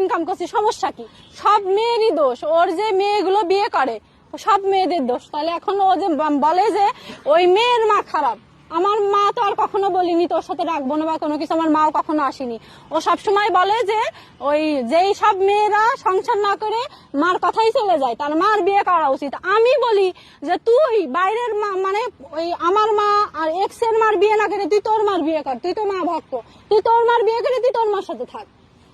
Income করছি, সমস্যা কি? সব মেয়েরই দোষ। ওর যে মেয়েগুলো বিয়ে করে, সব মেয়েদের দোষ। তাহলে এখন ও যে বলে যে ওই মেয়ের মা খারাপ। আমার মা তো আর কখনো বলিনি তোর সাথে রাখব না বা কোনো কিছু। আমার মাও কখনো আসেনি। ও সব সময় বলে যে ওই যেই সব মেয়েরা সংসার না করে মার কথাই চলে যায়, তার মার বিয়ে করা উচিত। আমি বলি যে তুই বাইরের মা মানে ওই আমার মা আর এক্সের মার বিয়ে না করে, তুই তোর মার বিয়ে কর। তুই তো মা ভক্ত। তুই তোর মার বিয়ে করে, তুই তোর মার সাথে থাক।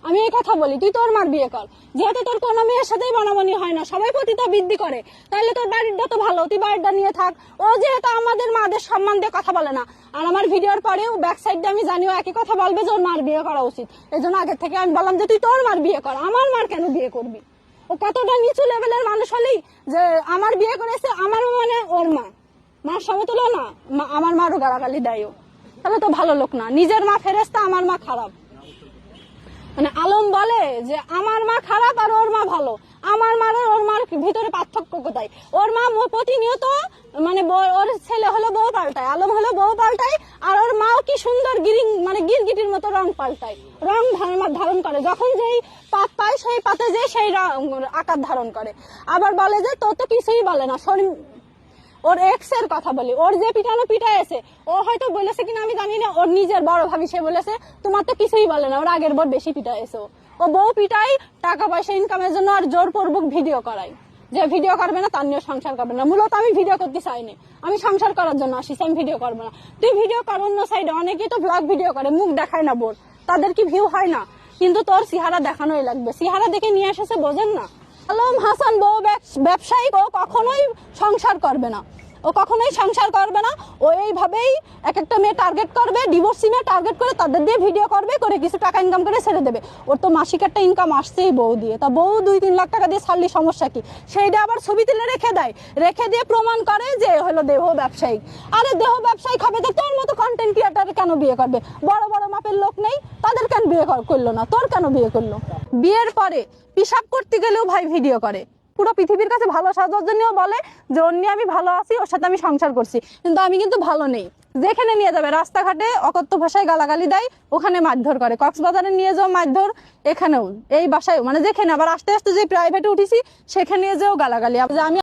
আমি এই কথা বলি, তুই তোর মার বিয়ে কর। যেহেতু তোর কোনো মেয়ের সাথেই বানাবানি হয় না, সবাই পতিতা বৃদ্ধি করে। তাহলে তোর বাড়িটা তো ভালো, তুই বাড়িটা নিয়ে থাক। ও যেহেতু আমাদের মাদের সম্মান দিয়ে কথা বলে না, আর আমার ভিডিওর পরেও ব্যাক সাইডে আমি জানিও একই কথা বলবে যে ওর মার বিয়ে করা উচিত। এই জন্য আগের থেকে আমি বললাম যে তুই তোর মার বিয়ে কর, আমার মার কেন বিয়ে করবি? ও কতটা নিচু লেভেলের মানুষ হলেই যে আমার বিয়ে করেছে আমার মানে ওর মা। মার সমতুল্য না আমার মারও গালাগালি দেয়। তাহলে তো ভালো লোক না, নিজের মা ফেরেস্তা আমার মা খারাপ। মানে আলম বলে যে, আমার মা খারাপ আর ওর মা ভালো। আমার মার ওর মার ভিতরে পার্থক্য কোথায়? ওর মা প্রতিনিয়ত মানে ওর ছেলে হলো বউ পাল্টায়, আলম হলো বউ পাল্টায়, আর ওর মাও কি সুন্দর গিরিং মানে গিরগিটির মতো রং পাল্টায়, রং ধারণ- করে। যখন যেই পাত পায়, সেই পাতে যে সেই আকার ধারণ করে। আবার বলে যে তো তো কিছুই বলে না, শরীর ওর এক্সের কথা বলি। ওর যে পিটানো পিটাইছে ও হয়তো বলেছে কিনা আমি জানি না। ওর নিজের বড় ভাবি সে বলেছে, তোমার তো কিছুই বলে না। ওর আগের বর বেশি পিটাইছে ও। বউ পিটাই টাকা পয়সা ইনকামের জন্য আর জোর পূর্বক ভিডিও করাই যে ভিডিও করবে না, তার নিয়ে সংসার করবে না। মূলত আমি ভিডিও করতে চাইনি। আমি সংসার করার জন্য আসিস আমি ভিডিও করব না। তুই ভিডিও কর অন্য সাইডে অনেকেই তো ব্লগ ভিডিও করে, মুখ দেখায় না বোর তাদের কি ভিউ হয় না? কিন্তু তোর সিহারা দেখানোই লাগবে। সিহারা দেখে নিয়ে এসেছে, বোঝেন না। আলম হাসান বউ ব্যবস- ব্যবসায়িক ও কখনোই সংসার করবে না। ও কখনোই সংসার করবে না। ও এইভাবেই এক একটা মেয়ে টার্গেট করবে ডিভোর্সি মেয়ে টার্গেট করে তাদের দিয়ে ভিডিও করবে, করে কিছু টাকা ইনকাম করে ছেড়ে দেবে। ওর তো মাসিক একটা ইনকাম আসছেই বউ দিয়ে। তা বউ দুই তিন লাখ টাকা দিয়ে ছাড়লি সমস্যা কি? সেইটা আবার ছবি তুলে রেখে দেয়। রেখে দিয়ে প্রমাণ করে যে হলো দেহ ব্যবসায়িক আরে দেহ ব্যবসায়িক হবে তো তোর মতো কন্টেন্ট ক্রিয়েটার কেন বিয়ে করবে? বড় বড় মাপের লোক নেই। তাদের কেন বিয়ে কর- করল না? তোর কেন বিয়ে করল? বিয়ের পরে পিসাব করতে গেলেও ভাই ভিডিও করে। পুরো পৃথিবীর কাছে ভালো সাজার জন্যও বলে, যে অন্য নিয়ে আমি ভালো আছি, ওর সাথে আমি সংসার করছি। কিন্তু আমি কিন্তু ভালো নেই। যেখানে নিয়ে যাবে, রাস্তাঘাটে অকথ্য ভাষায় গালাগালি দেয়, ওখানে মারধর করে। কক্সবাজারে নিয়ে যাও মারধর, এখানেও, এই বাসায় মানে যেখানে, আবার আস্তে আস্তে যে প্রাইভেটে উঠেছি, সেখানে নিয়ে যাও গালাগালি। আমি